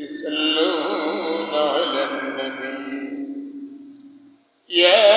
يصلون على النبي يا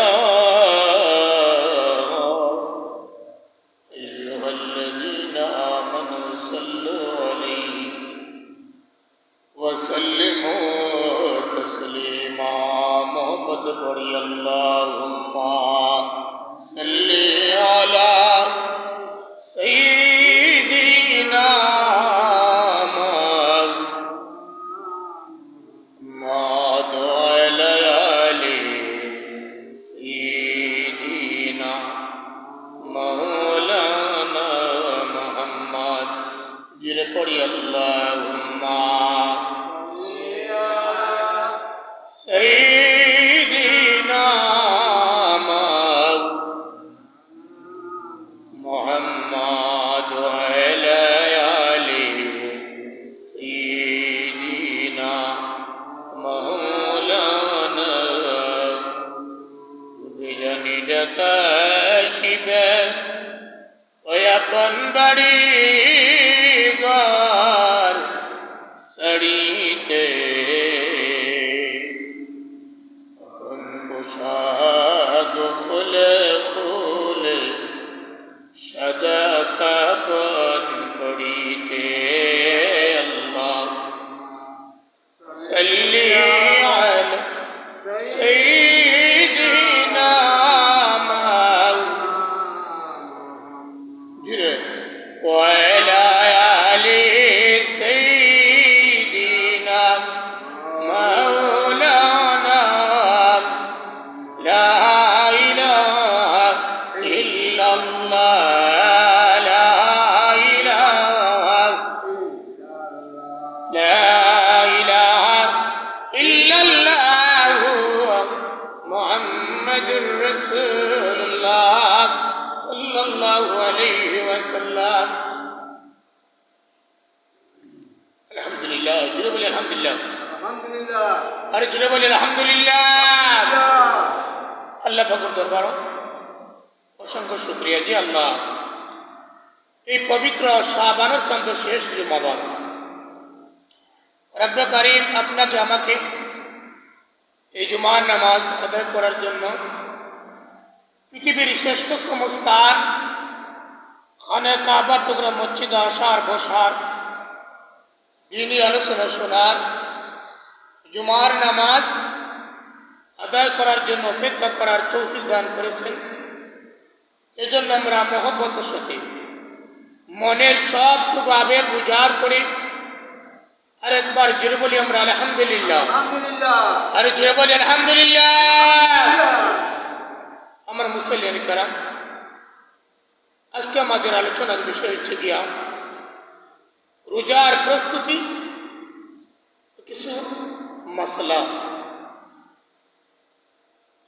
এই পবিত্র শাহবানোর চন্দ্র শেষ জুমাবার। রব্বে করিম আপনাকে আমাকে এই জুমার নামাজ আদায় করার জন্য পৃথিবীর শ্রেষ্ঠ স্থান খানে কাবার টুকরা মসজিদে আসার, বসার দিনই আলোচনা শোনার, জুমার নামাজ আদায় করার জন্য অপেক্ষা করার তৌফিক দান করেছেন। এজন্য আমরা মহব্বত সাথে মনের সবটুকু আবেগ উজাড় করে আরেকবার জুড়ে বলি আমরা আলহামদুলিল্লাহ। আরে জুড়ে বলি আলহামদুলিল্লাহ। আমার মুসলিম কারাম আজকে আমাদের আলোচনার বিষয় হচ্ছে গিয়া রোজার প্রস্তুতি কিছু মশলা।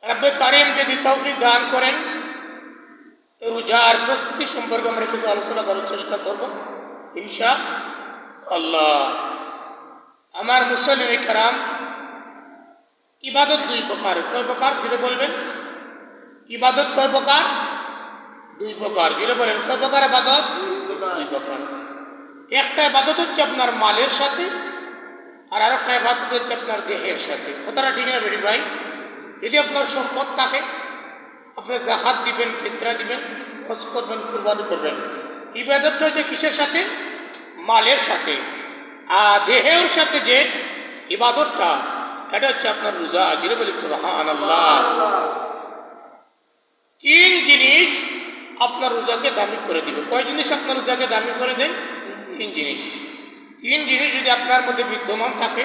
রব্বে কারিম যদি তৌফিক দান করেন তো রোজার প্রস্তুতি সম্পর্কে আমরা কিছু আলোচনা করার চেষ্টা করব, ইনশা আল্লাহ। আমার মুসলিম কারাম, ইবাদত দুই প্রকার, কয় প্রকার? যেটা বলবেন। ইবাদত কয় প্রকার? দুই প্রকার। যেটা বলেন, কয় প্রকার ইবাদত? দুই প্রকার। একটা ইবাদত হচ্ছে আপনার মালের সাথে, আর আরেকটা ইবাদত হচ্ছে আপনার দেহের সাথে। কথাটা ঠিক না বেরি ভাই? যদি আপনার সম্পদ থাকে আপনি জাহাত দিবেন, ফিতরা দিবেন খোঁজ করবেন, কুরবানি করবেন। ইবাদতটা হচ্ছে কিসের সাথে? মালের সাথে। আর দেহের সাথে যে ইবাদতটা, এটা হচ্ছে আপনার রোজা। জিরে বলি সুবাহান আল্লাহ তিন জিনিস আপনার রোজাকে দামি করে দিবে। কয় জিনিস আপনার রোজাকে দামি করে দেয়? তিন জিনিস। তিন জিনিস যদি আপনার মধ্যে বিদ্যমান থাকে,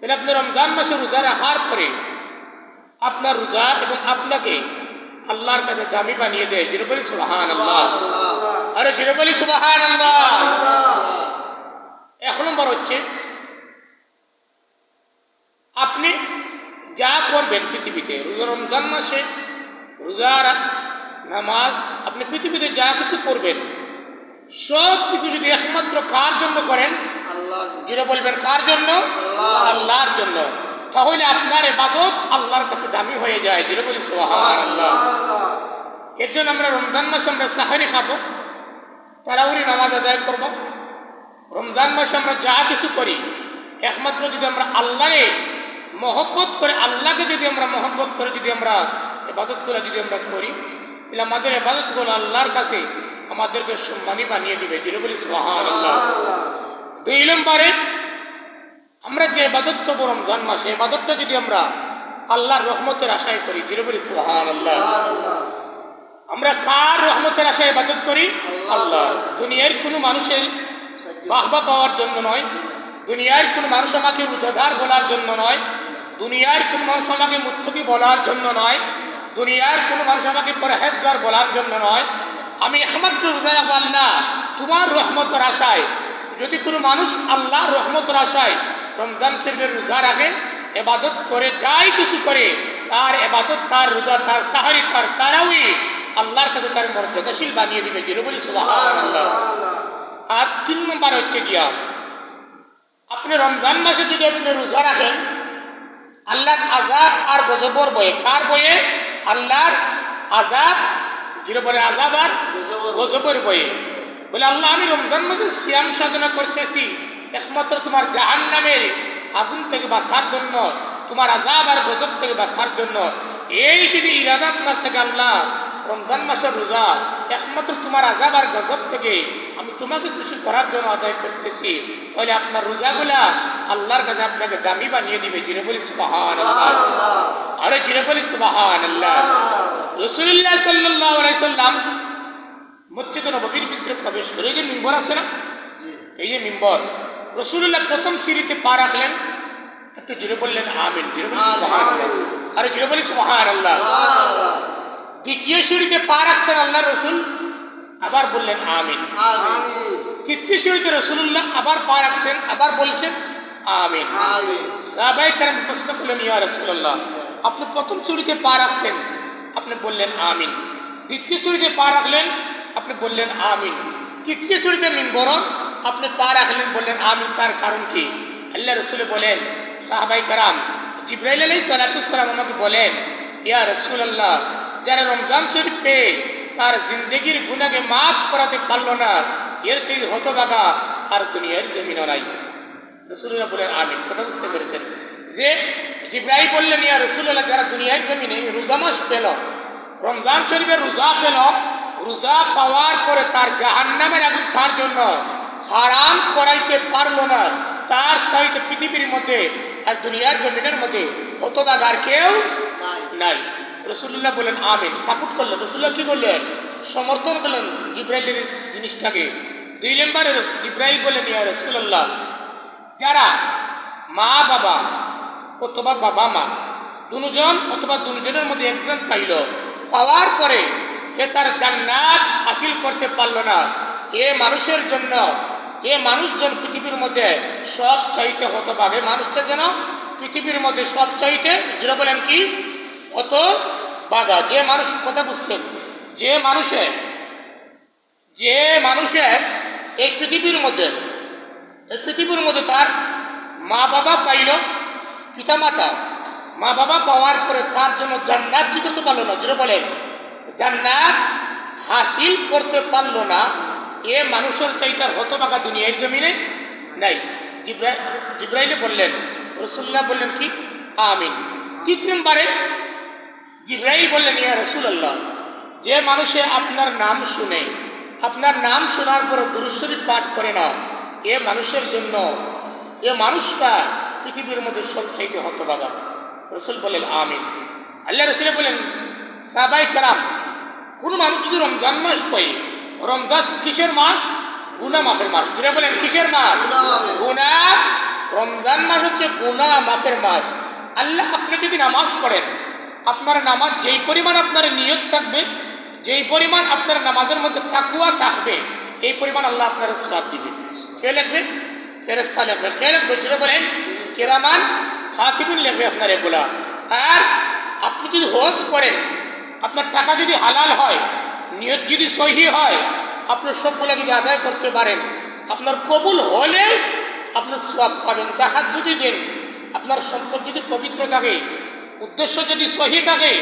তাহলে আপনি রমজান মাসে রোজা রাখার পরে আপনার রোজা এবং আপনাকে আল্লাহর কাছে দামি বানিয়ে দেয়। জিরে বলি সুবাহান আল্লাহ আরে জিরে বলি সুবাহান আল্লাহ এক নম্বর হচ্ছে আপনি যা করবেন পৃথিবীতে রোজা রমজান মাসে রোজার নামাজ আপনি পৃথিবীতে যা কিছু করবেন সব কিছু যদি একমাত্র কার জন্য করেন? আল্লাহ যেটা বলবেন কার জন্য? আল্লাহর জন্য। তাহলে আপনার এবাদত আল্লাহর কাছে দামি হয়ে যায়। যেটা বলি সোহান আল্লাহ এর জন্য আমরা রমজান মাসে আমরা সাহারি খাব তারাউরি নামাজ আদায় করব। রমজান মাসে আমরা যা কিছু করি একমাত্র যদি আমরা আল্লাহরে মহব্বত করে আল্লাহকে যদি আমরা মহব্বত করে যদি আমরা এবাদতগুলো যদি আমরা করি তাহলে আমাদের এবাদতগুলো আল্লাহর কাছে আমাদেরকে সম্মানী বানিয়ে দিবে। যেটা বলি সোহান আল্লাহ দুই নম্বরে আমরা যে এবাদত করব রমজান মাসে এবাদতটা যদি আমরা আল্লাহর রহমতের আশায় করি। যেটা বলি সোহান আল্লাহ আমরা কার রহমতের আশায় ইবাদত করি? আল্লাহ। দুনিয়ার কোনো মানুষের বাহবা পাওয়ার জন্য নয়। দুনিয়ার কোনো মানুষ আমাকে রুজাদার বলার জন্য নয়। দুনিয়ার কোনো মানুষ আমাকে মুত্তকি বলার জন্য নয়। দুনিয়ার কোনো মানুষ আমাকে পরহেজগার বলার জন্য নয়। আমি একমাত্র রোজা রাখব আল্লাহ তোমার রহমতের আশায়, যদি কোনো মানুষ আল্লাহর রহমতের আশায় রমজান শরীফের রোজা রাখে এবাদত করে, যাই কিছু করে, তার এবাদত, তার রোজা, তার সাহারি, তার তারাউই আল্লাহর কাছে তার মর্যাদাশীল বানিয়ে দিবে। যেটা বলি, সুবহানাল্লাহ। আর তিন নম্বর হচ্ছে গিয়া আপনি রমজান মাসে যদি আপনি রোজা রাখেন, আল্লাহর আজাব আর গজবর বয়ে, কার বয়ে? আল্লাহর আজাব যেটা বলে আজাব আর গজবর বয়ে। বলে, আল্লাহ, আমি রমজান মাসে সিয়াম সাধনা করতেছি। একমাত্র তোমার জাহান নামের আগুন থেকে বাঁচার জন্য তোমার আজাব আর গজব থেকে বাঁচার জন্য এই যদি ইরাদা তোমার থেকে আল্লাহ রমজান মাসের রোজা একমাত্র তোমার আজাব আর গজব থেকে আমি তোমাকে খুশি করার জন্য আদায় করতেছি তাহলে আপনার রোজাগুলা আল্লাহর কাছে আপনাকে দামি বানিয়ে দিবে। জিরে বলি সুবাহান আরে জিরে বলি সুবাহান আল্লাহ রসুল্লাহ সাল্লাহ সাল্লাম মসজিদ নবীর ভিতরে প্রবেশ করে এই যে মিম্বর আছে না? এই যে মিম্বর। রসুল্লাহ প্রথম সিঁড়িতে পা রাখলেন একটু জুড়ে বললেন আমিন। জুড়ে বলি সুবাহান আরে জুড়ে বলি সুবাহান আল্লাহ দ্বিতীয় সিঁড়িতে পা রাখছেন আল্লাহ রসুল আবার বললেন আমিন। তৃতীয় সিঁড়িতে রসুল্লাহ আবার পা রাখছেন আবার বলছেন আমিন। সাহাবাই কারণ প্রশ্ন করলেন ইয়া রসুল্লাহ আপনি প্রথম সিঁড়িতে পা রাখছেন? আপনি বললেন আমিন। দ্বিতীয় সিঁড়িতে পা রাখলেন আপনি বললেন আমিন। তৃতীয় সিঁড়িতে মিম্বর আপনি পা রাখলেন বললেন, আমি তার কারণ কি? আল্লাহ রসুল বলেন, সাহাবাই কারাম, জিব্রাইল আলাই সালাতুসালাম আমাকে বলেন, ইয়া রসুল আল্লাহ যারা রমজান শরীফ পেয়ে তার জিন্দগির গুণাকে মাফ করাতে পারল না, এর থেকে হতবাগা আর দুনিয়ার জমিনও নাই। রসুল্লাহ বলেন আমি কথা বুঝতে পেরেছেন যে জিব্রাহিম বললেন, ইয়া রসুল্লাহ যারা দুনিয়ার জমিনে রোজা মাস পেল, রমজান শরীফের রোজা পেল, রোজা পাওয়ার পরে তার জাহান্নামের আগুন তার জন্য হারাম করাইতে পারল না। তার চাইতে পৃথিবীর মধ্যে আর দুনিয়ার জমিনের মধ্যে হতবাগার কেউ নাই। রসুল্লাহ বলেন আমিন। সাপোর্ট করলেন। রসুল্লাহ কি বললেন? সমর্থন করলেন জিব্রাইলের জিনিসটাকে। দুই নম্বরে জিব্রাইল বললেন ইয়া রসুল্লাহ যারা মা বাবা অথবা বাবা মা দুজন অথবা দুজনের মধ্যে একজন পাইল পাওয়ার পরে এ তার জান্নাত হাসিল করতে পারল না। এ মানুষের জন্য এ মানুষজন পৃথিবীর মধ্যে সব চাইতে হতে পারে মানুষটা যেন পৃথিবীর মধ্যে সব চাইতে যেটা বলেন কি? অত বাধা। যে মানুষ কথা বুঝতেন যে মানুষের যে মানুষের এই পৃথিবীর মধ্যে, এই পৃথিবীর মধ্যে তার মা বাবা পাইল পিতা মাতা মা বাবা পাওয়ার পরে তার জন্য জান্নাত কি করতে পারল না? যেটা বলেন, জান্নাত হাসিল করতে পারল না। এ মানুষের চাইটার হতবাকা দুনিয়ার জমিনে নাই। জিব্রাই জিব্রাইলে বললেন, রসুল্লাহ বললেন কি? আমিন। তৃতীয় নম্বরে জিব্রাইল বললেন, ইয়া রসুল্লাহ যে মানুষে আপনার নাম শুনে, আপনার নাম শোনার পরে দুরুশ্বরী পাঠ করে না এ মানুষের জন্য, এ মানুষটা পৃথিবীর মধ্যে সব সবচাইতে হতবাগা রসুল বলেন আমিন। আল্লাহ রসুল বলেন সাবাই কারাম, কোনো মানুষ যদি রমজান মাস পাই রমজান কিসের মাস? গুনা মাসের মাস। যেটা বলেন কিসের মাস? গুনা রমজান মাস হচ্ছে গুনা মাসের মাস। আল্লাহ আপনি যদি নামাজ পড়েন আপনার নামাজ যেই পরিমাণ আপনার নিয়ত থাকবে যেই পরিমাণ আপনার নামাজের মধ্যে তাকুয়া থাকবে এই পরিমাণ আল্লাহ আপনার সব দিবে। কে লিখবে? ফেরেস্তা লিখবে। কে লিখবে? যেটা বলেন কেরামান খাতিবিন লিখবে আপনার এগুলা। আর আপনি যদি হোস করেন আপনার টাকা যদি হালাল হয় নিয়ত যদি সহি হয়, আপনার সবগুলো যদি আদায় করতে পারেন, আপনার কবুল হলে আপনার সব পাবেন। জাহাজ যদি দেন, আপনার সম্পদ যদি পবিত্র থাকে, উদ্দেশ্য যদি সহি থাকে,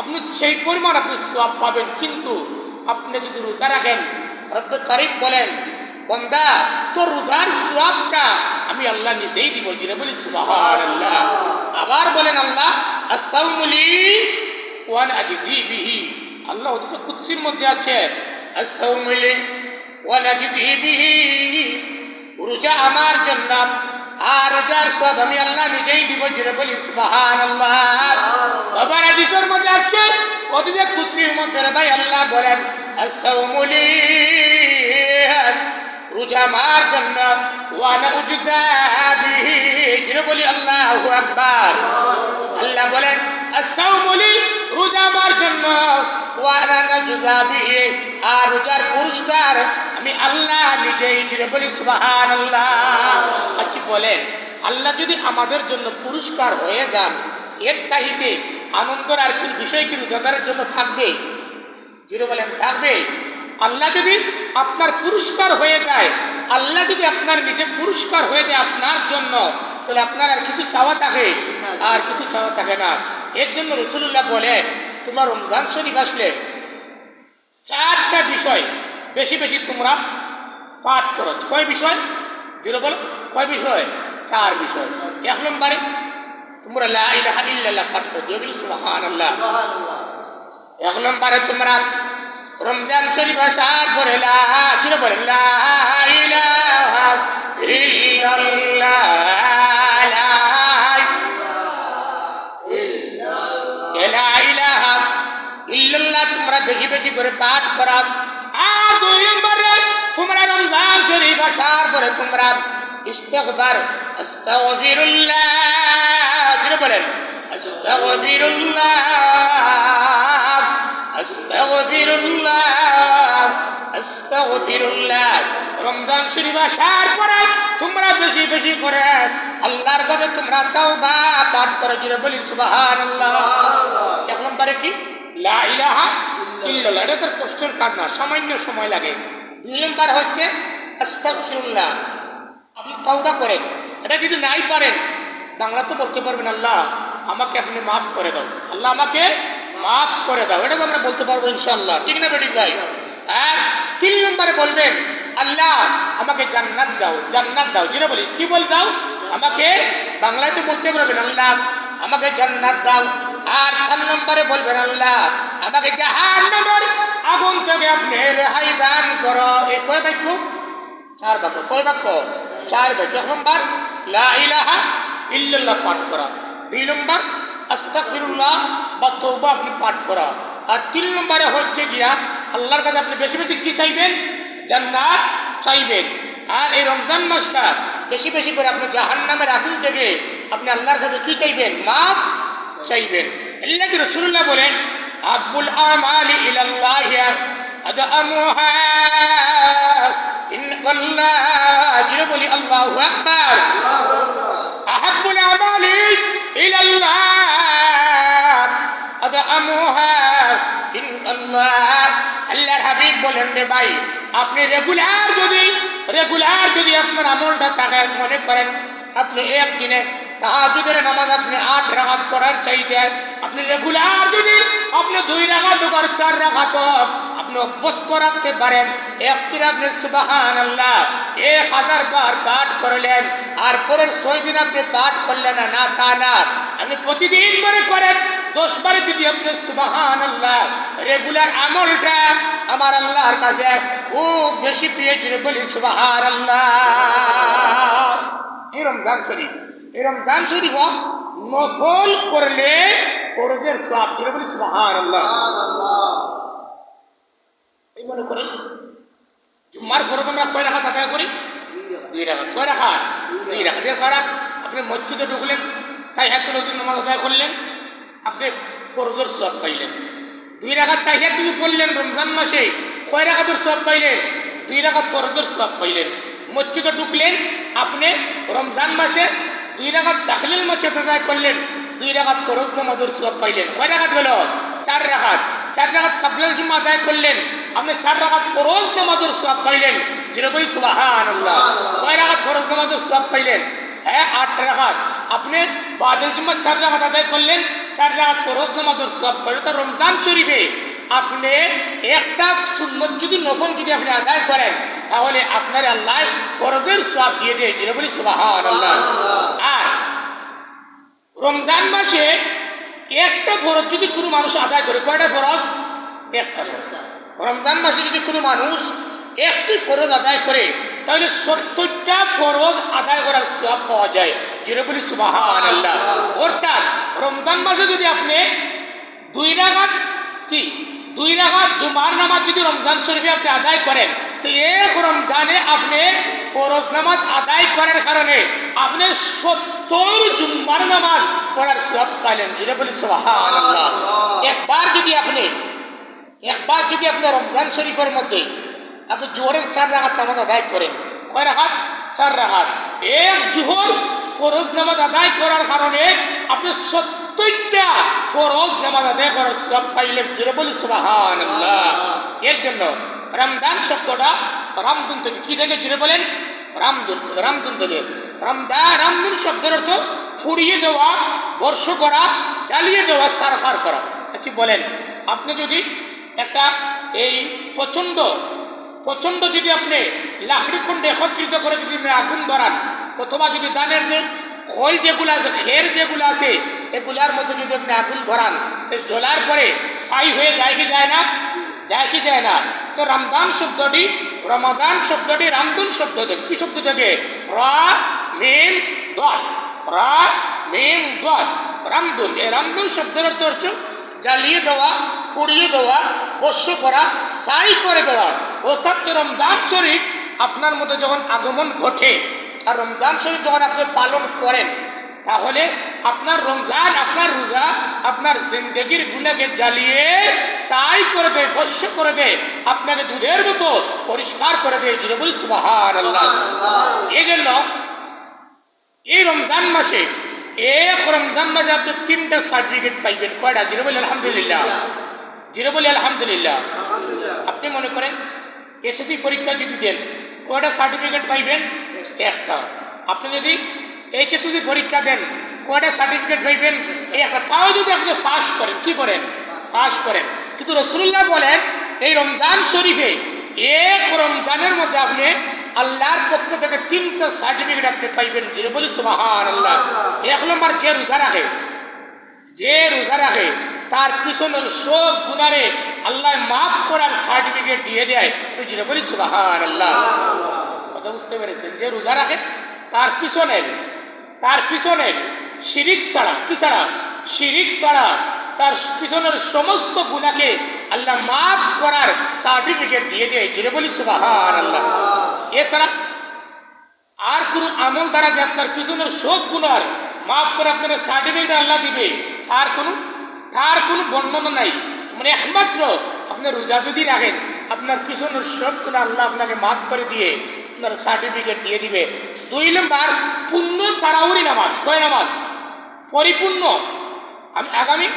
আপনি সেই পরিমাণ আপনি সব পাবেন। কিন্তু আপনি যদি রোজা রাখেন, রব্বে কারিম বলেন, বন্দা, তোর রোজার সোয়াবটা আমি আল্লাহ নিজেই দিব। জিরে বলি আবার বলেন আল্লাহ আসাউমুলি ওয়ান আজিজি বিহি। আল্লাহ কুৎসির মধ্যে আছে। রোজা আমার জন্য। আর রোজার সব আমি আল্লাহ নিজেই দিব জিরে বলি সুবহানাল্লাহ। আবার হাদিসের মধ্যে আছে ওদিকে কুৎসির মধ্যে ভাই আল্লাহ বলেন আসাউমুলি রোজা আমার জন্য। ওয়ানা উজজা বিহি জিরে বলি আল্লাহু আকবার। আল্লাহ বলেন আসাউমুলি রোজা আমার জন্য। আর পুরস্কার আমি আল্লাহ নিজেই জিরে বলি, সুবহানাল্লাহ। আচ্ছা বলেন, আল্লাহ যদি আমাদের জন্য পুরস্কার হয়ে যান, এর চাইতে আনন্দর আর কি বিষয় কি রোজাদারের জন্য থাকবে? জিরো বলেন, থাকবে। আল্লাহ যদি আপনার পুরস্কার হয়ে যায়, আল্লাহ যদি আপনার নিজে পুরস্কার হয়ে যায় আপনার জন্য, তাহলে আপনার আর কিছু চাওয়া থাকে? আর কিছু চাওয়া থাকে না। এর জন্য রসুল্লাহ বলে তোমরা রমজান শরীফ আসলে চারটা বিষয় বেশি বেশি তোমরা পাঠ করো। কয় বিষয়? জিরো বলো। কয় বিষয়? চার বিষয়। এক নম্বরে তোমরা লা ইলাহা ইল্লাল্লাহ পাঠ করো। যেগুলি সুবহানাল্লাহ। এক নম্বরে তোমরা রমজান শরীফ আসার পরে লা জুড়ে বলেন লা করা আর দুই নম্বরে তোমরা রমজান শরীফ আসার পরে তোমরা ইস্তেগফার, আস্তাগফিরুল্লাহ। জুড়ে বলেন, আস্তাগফিরুল্লাহ আস্তাগফিরুল্লাহ আস্তাগফিরুল্লাহ। রমজান শরীফ আসার পরে তোমরা বেশি বেশি করে আল্লাহর কাছে তোমরা তাওবা পাঠ করে। জুড়ে বলি, সুবহানাল্লাহ। এক নম্বরে কি? লা ইলাহা ইল্লাল্লাহ এটা তোর কষ্টের কাজ না, সামান্য সময় লাগে। দুই নম্বর হচ্ছে, আস্তাগফিরুল্লাহ। আপনি তাওবা করেন। এটা যদি নাই পারেন, বাংলা তো বলতে পারবেন, আল্লাহ, আমাকে আপনি মাফ করে দাও। আল্লাহ আমাকে মাফ করে দাও। এটা তো আমরা বলতে পারব ইনশাল্লাহ ঠিক না বেটি ভাই? আর তিন নম্বরে বলবেন, আল্লাহ, আমাকে জান্নাত দাও জান্নাত দাও। যেটা বলি, কি বল দাও? আমাকে বাংলায় তো বলতে পারবেন, আল্লাহ, আমাকে জান্নাত দাও। আর চার নম্বরে বলবেন, আল্লাহ আমাকে জাহান নম্বর আগুন থেকে আপনি রেহাই দান করো। এই কয় বাক্য? চার বাক্য। কয় বাক্য? চার বাক্য। এক নম্বর, লা ইলাহা ইল্লাল্লাহ পাঠ করা। দুই নম্বর, আস্তাগফিরুল্লাহ বা তওবা আপনি পাঠ করা। আর তিন নম্বরে হচ্ছে গিয়া, আল্লাহর কাছে আপনি বেশি বেশি কি চাইবেন? জান্নাত চাইবেন। আর এই রমজান মাসটা বেশি বেশি করে আপনি জাহান্নামের আগুন থেকে আপনি আল্লাহর কাছে কি চাইবেন? মাফ চাইবেন। আল্লাহ কি রসুল্লাহ বলেন আব্বুল আমালি ইলাল্লাহ আদআমুহা। ইন আল্লাহ জিরো বলি আল্লাহু আকবার। আহাব্বুল আমালি ইলাল্লাহ, আদআমুহা। ইন আল্লাহ আল্লাহর হাবিব বলেন রে ভাই, আপনি রেগুলার যদি রেগুলার যদি আপনার আমলটা থাকে মনে করেন, আপনি একদিনে তাহাজুদের নামাজ আপনি আট রাখাত করার চাইতে, আপনি রেগুলার যদি আপনি দুই রাখাত কর চার রাখাত আপনি অভ্যস্ত রাখতে পারেন। একদিন আপনি সুবাহান আল্লাহ এক হাজার বার পাঠ করলেন আর পরের ছয় দিন আপনি পাঠ করলেন না না, তা না। আপনি প্রতিদিন মনে করেন, দশ বারে যদি আপনি সুবাহান আল্লাহ রেগুলার আমলটা আমার আল্লাহর কাছে খুব বেশি জুড়ে বলি সুবাহান আল্লাহ এই রমজান শরীফ, এই রমজান শরীফ নফল করলে ফরজের সব জুড়ে বলি সুবাহান আল্লাহ এই মনে করেন, জুম্মার ফরজ আমরা কয় রাখা আদায় করি? দুই রাখা কয় রাখা দুই রাখা দিয়ে সারা আপনি মসজিদে ঢুকলেন, তাই হাত হাতুল নামাজ আদায় করলেন, আপনি ফরজের সব পাইলেন। দুই রাখাত তাহিয়াত যদি পড়লেন, রমজান মাসে কয় রাখাতের সব পাইলেন? দুই রাখাত ফরজের সব পাইলেন। মসজিদে ঢুকলেন, আপনি রমজান মাসে দুই রাখাত দাখিলের মসজিদ আদায় করলেন দুই রাখাত ফরজ নামাজের সব পাইলেন। কয় রাখাত গেল চার রাখাত চার রাখাত কাবলাল জুম্মা আদায় করলেন। আপনি চার রাখাত ফরজ নামাজের সব পাইলেন। যেরকম সুবাহান কয় রাখাত ফরজ নামাজের সব পাইলেন? হ্যাঁ আট রাখাত আপনি বাদল জুম্মা চার রাখাত আদায় করলেন। চার রাখাত ফরজ নামাজের সব পাইলেন। তো রমজান শরীফে আপনি একটা সুন্নত যদি নফল যদি আপনি আদায় করেন, তাহলে আপনার আল্লাহ ফরজের সব দিয়ে দেয়। যেটা বলি আর রমজান মাসে একটা ফরজ যদি কোনো মানুষ আদায় করে, কয়টা ফরজ? একটা ফরজ। রমজান মাসে যদি কোনো মানুষ একটি ফরজ আদায় করে, তাহলে সত্তরটা ফরজ আদায় করার সব পাওয়া যায়। যেটা সুবাহান আল্লাহ অর্থাৎ রমজান মাসে যদি আপনি দুই রাগাত কি? দুই রাগাত জুমার নামাজ যদি রমজান শরীফে আপনি আদায় করেন তো এক রমজানে আপনি ফরজ নামাজ আদায় করার কারণে আপনি সত্তর জুম্মার নামাজ পড়ার সব পাইলেন। যেটা বলি একবার যদি আপনি একবার যদি আপনি রমজান শরীফের মধ্যে আপনি জোহরের চার রাখাত নামাজ আদায় করেন কয় রাখাত? চার রাখাত। এক জোহর ফরজ নামাজ আদায় করার কারণে আপনি সত্তরটা ফরজ নামাজ আদায় করার সব পাইলেন। জোরে বলি সুবাহান এর জন্য রমজান শব্দটা রামদুন থেকে কি থেকে? জুড়ে বলেন। রামদুন রামদুন থেকে। রামদা রামদুন শব্দের অর্থ ফুড়িয়ে দেওয়া, বর্ষ করা, জ্বালিয়ে দেওয়া সারখার করা। কি বলেন? আপনি যদি একটা এই প্রচণ্ড প্রচণ্ড যদি আপনি লাকড়ি কুণ্ড একত্রিত করে যদি আগুন ধরান, অথবা যদি ধানের যে খোল যেগুলো আছে, খের যেগুলো আছে, এগুলার মধ্যে যদি আপনি আগুন ধরান জ্বলার পরে ছাই হয়ে যায় কি যায় না? যায় কি যায় না। তো রমদান শব্দটি রমাদান শব্দটি রামদুন শব্দ থেকে কি শব্দ থেকে রা, মিম, দল। রা, মিম, দল। রামদুন এই রামদুন শব্দের অর্থ হচ্ছে জ্বালিয়ে দেওয়া, পুড়িয়ে দেওয়া, বস্য করা সাই করে দেওয়া। অর্থাৎ রমজান শরীফ আপনার মধ্যে যখন আগমন ঘটে, আর রমজান শরীফ যখন আপনি পালন করেন তাহলে আপনার রমজান আপনার রোজা আপনার জিন্দগির গুণাকে জ্বালিয়ে সাই করে দেয় বস্য করে দেয় আপনাকে দুধের মতো পরিষ্কার করে দেয় যেটা বলি সুবাহান আল্লাহ এই জন্য এই রমজান মাসে এক রমজান মাসে আপনি তিনটা সার্টিফিকেট পাইবেন। কয়টা? জিরো বলি আলহামদুলিল্লাহ। জিরো বলি আলহামদুলিল্লাহ। আপনি মনে করেন এসএসসি পরীক্ষা যদি দেন কয়টা সার্টিফিকেট পাইবেন? একটা। আপনি যদি এইচএসসি পরীক্ষা দেন, কয়টা সার্টিফিকেট পাইবেন? এই একটা তাও যদি আপনি পাস করেন, কি করেন? পাস করেন। কিন্তু রসুল্লাহ বলেন, এই রমজান শরীফে এক রমজানের মধ্যে আপনি আল্লাহর পক্ষ থেকে তিনটা সার্টিফিকেট আপনি পাইবেন। যেটা বলি আল্লাহ এক নম্বর, যে রোজা রাখে, যে রোজা রাখে, তার পিছনের সব গুণারে আল্লাহ মাফ করার সার্টিফিকেট দিয়ে দেয়। তুই যেটা বলি সুবাহান আল্লাহ কথা বুঝতে পেরেছেন? যে রোজা রাখে, তার পিছনের তার পিছনে শিরিক ছাড়া, কি ছাড়া? শিরিক ছাড়া তার পিছনের সমস্ত গুণাকে আল্লাহ মাফ করার সার্টিফিকেট দিয়ে দেয়। যেটা বলি সুবাহান আল্লাহ এছাড়া আর কোনো আমল দ্বারা যে আপনার পিছনের সব গুণার মাফ করে আপনার সার্টিফিকেট আল্লাহ দিবে, তার কোনো তার কোনো বর্ণনা নাই। মানে একমাত্র আপনার রোজা যদি রাখেন, আপনার পিছনের সব গুণ আল্লাহ আপনাকে মাফ করে দিয়ে আপনার সার্টিফিকেট দিয়ে দিবে। দুই নম্বর পূর্ণ তারাউরি নামাজ। কয় নামাজ? পরিপূর্ণ। আমি আগামী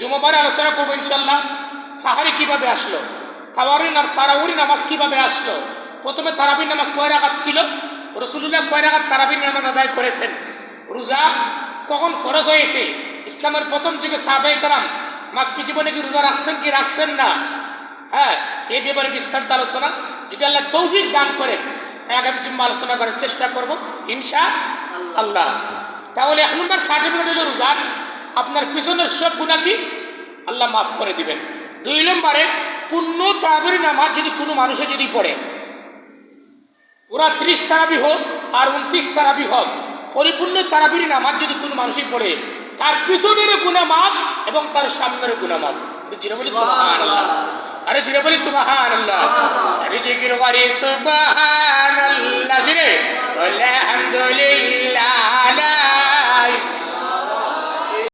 জুমাবারে আলোচনা করব ইনশাল্লাহ সাহারি কীভাবে আসলো? তাওয়ারি তারাউরি নামাজ কীভাবে আসলো? প্রথমে তারাবির নামাজ কয় রাখাত ছিল? রসুল্লাহ কয় রাখাত তারাবির নামাজ আদায় করেছেন? রোজা কখন ফরজ হয়েছে? ইসলামের প্রথম যুগে সাহাবাই কারাম মাক্কি জীবনে কি রোজা রাখছেন কি রাখছেন না? হ্যাঁ এই ব্যাপারে বিস্তারিত আলোচনা। যদি আল্লাহ তৌফিক দান করেন আগামী জুম্মা আলোচনা করার চেষ্টা করব, ইনশা আল্লাহ। তাহলে এক নম্বর সার্টিফিকেট হলো রোজার আপনার পিছনের সব গুণা কি? আল্লাহ মাফ করে দিবেন। দুই নম্বরে পূর্ণ তাবরি নামাজ যদি কোনো মানুষে যদি পড়ে, ওরা ত্রিশ তারাবি হোক আর উনত্রিশ তারাবি হোক, পরিপূর্ণ তারাবির নামাজ যদি কোনো মানুষই পড়ে, তার পিছনের গুণা মাফ এবং তার সামনের গুণা মাফ। আরে জুড়ে বলি সুবাহান আল্লাহ আরে জিকির করি সুবাহান আল্লাহ জুড়ে আলহামদুলিল্লাহ।